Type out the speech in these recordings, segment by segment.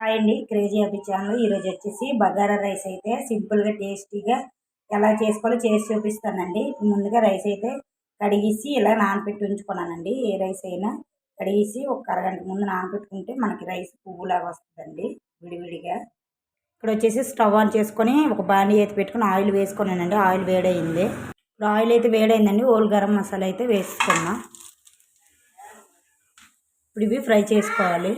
Hi అండి crazy అభి channel ఈరోజు వచ్చేసి బగారా రైస్ అయితే సింపుల్గా టేస్టీగా ఎలా చేసుకోవాలో చేసి చూపిస్తానండి. ముందుగా రైస్ అయితే కడిగేసి ఇలా నానబెట్టి ఉంచుకున్నానండి. ఏ రైస్ అయినా కడిగేసి ఒక అరగంట ముందు నానబెట్టుకుంటే మనకి రైస్ పువ్వులాగా వస్తుందండి విడివిడిగా. ఇక్కడ వచ్చేసి స్టవ్ ఆన్ చేసుకొని ఒక బాండీ అయితే పెట్టుకుని ఆయిల్ వేసుకున్నానండి. ఆయిల్ వేడైంది ఇప్పుడు ఆయిల్ అయితే వేడైందండి ఓల్ గరం మసాలా అయితే వేసుకున్నాం. ఇప్పుడు ఇవి ఫ్రై చేసుకోవాలి.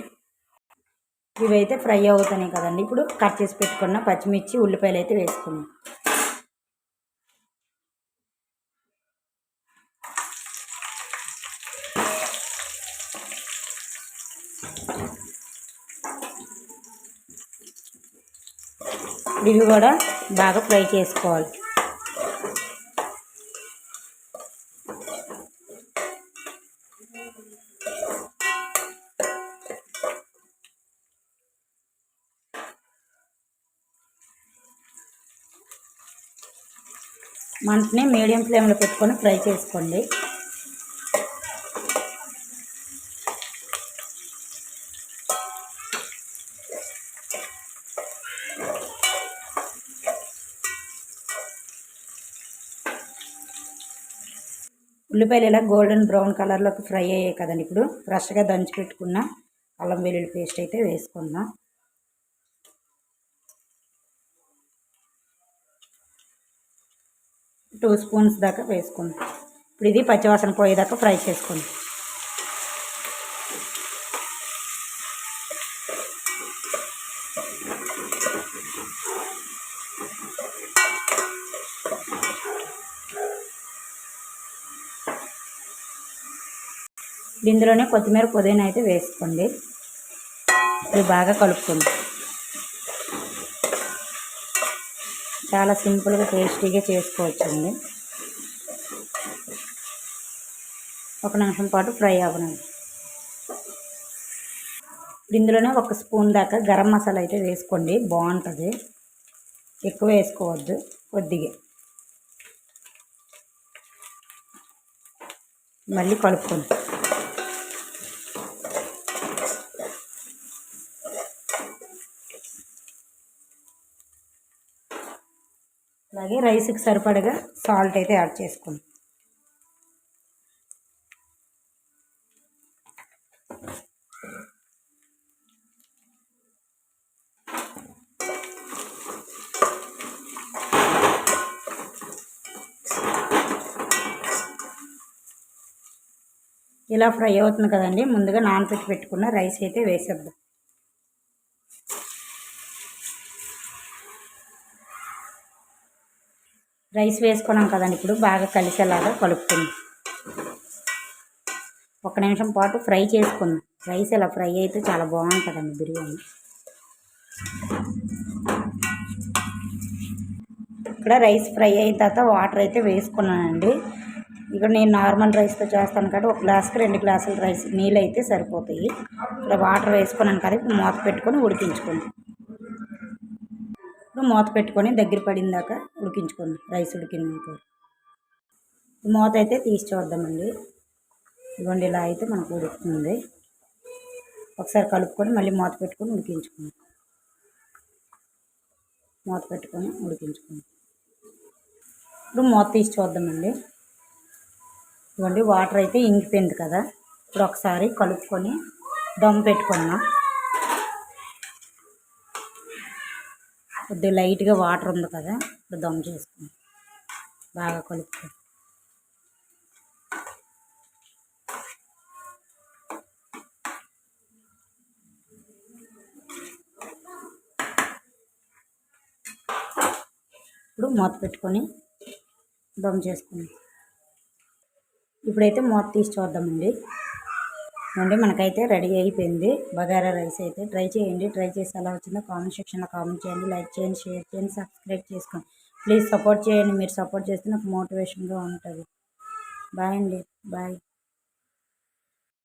ఇవి అయితే ఫ్రై అవుతున్నాయి కదండి. ఇప్పుడు కట్ చేసి పెట్టుకున్న పచ్చిమిర్చి ఉల్లిపాయలు అయితే వేసుకున్నాం ఇవి కూడా బాగా ఫ్రై చేసుకోవాలి. మంటని మీడియం ఫ్లేమ్లో పెట్టుకొని ఫ్రై చేసుకోండి. ఉల్లిపాయలు ఇలా గోల్డెన్ బ్రౌన్ కలర్లోకి ఫ్రై అయ్యాయి కదండి ఇప్పుడు. ఫ్రెష్గా దంచి పెట్టుకున్న అల్లం వెల్లుల్లి పేస్ట్ అయితే వేసుకుందాం. టూ స్పూన్స్ దాకా వేసుకుందాం. ఇప్పుడు ఇది పచ్చివాసన పోయేదాకా ఫ్రై చేసుకోండి ఇందులోనే కొత్తిమీర పుదీనా అయితే వేసుకోండి. ఇది బాగా కలుపుకుంది. చాలా సింపుల్గా టేస్టీగా చేసుకోవచ్చండి. ఒక నిమిషం పాటు ఫ్రై అవ్వనండి. ఇందులోనే ఒక స్పూన్ దాకా గరం మసాలా అయితే వేసుకోండి బాగుంటుంది. ఎక్కువ వేసుకోవద్దు కొద్దిగా. మళ్ళీ కలుపుకోండి. అలాగే రైస్కి సరిపడగా సాల్ట్ అయితే యాడ్ చేసుకోండి ఇలా ఫ్రై అవుతుంది కదండి. ముందుగా నానపెట్టి పెట్టుకున్న రైస్ అయితే వేసేద్దాం. రైస్ వేసుకున్నాం కదండి ఇప్పుడు బాగా కలిసేలాగా కలుపుకుంది. ఒక నిమిషం పాటు ఫ్రై చేసుకుందాం. రైస్ ఇలా ఫ్రై అయితే చాలా బాగుంటుందండి బిర్యానీ. ఇక్కడ రైస్ ఫ్రై అయిన తర్వాత వాటర్ అయితే వేసుకున్నానండి. ఇక్కడ నేను నార్మల్ రైస్తో చేస్తాను కాబట్టి ఒక గ్లాస్కి రెండు గ్లాసుల రైస్ నీళ్ళు అయితే సరిపోతాయి. ఇక్కడ వాటర్ వేసుకున్నాను కదా ఇప్పుడు మూత పెట్టుకొని ఉడికించుకోండి ఇప్పుడు మూత పెట్టుకొని దగ్గర పడిందాక ఉడికించుకోండి రైస్ ఉడికినాక మూత అయితే తీసి చూద్దామండి. ఇవ్వండి ఇలా అయితే మనకు ఉడుకుతుంది. ఒకసారి కలుపుకొని మళ్ళీ మూత పెట్టుకొని ఉడికించుకోండి మూత పెట్టుకొని ఉడికించుకోండి ఇప్పుడు మూత తీసి చూద్దామండి. ఇవ్వండి వాటర్ అయితే ఇంకిపోయింది కదా. ఇప్పుడు ఒకసారి కలుపుకొని దమ్ పెట్టుకున్నాం కొద్దిగా లైట్గా వాటర్ ఉంది కదా ఇప్పుడు దమ్ చేసుకుందాం. బాగా కలుపుకో. ఇప్పుడు మూత పెట్టుకొని దమ్ చేసుకుందాం. ఇప్పుడైతే మూత తీసి చూద్దామండి. అండి మనకైతే రెడీ అయిపోయింది. బగారా రైస్ అయితే ట్రై చేయండి. ట్రై చేసి ఎలా వచ్చిందో కామెంట్ సెక్షన్లో కామెంట్ చేయండి. లైక్ చేయండి షేర్ చేయండి సబ్స్క్రైబ్ చేసుకోండి. ప్లీజ్ సపోర్ట్ చేయండి. మీరు సపోర్ట్ చేస్తే నాకు మోటివేషన్గా ఉంటుంది. బాయ్ అండి. బాయ్.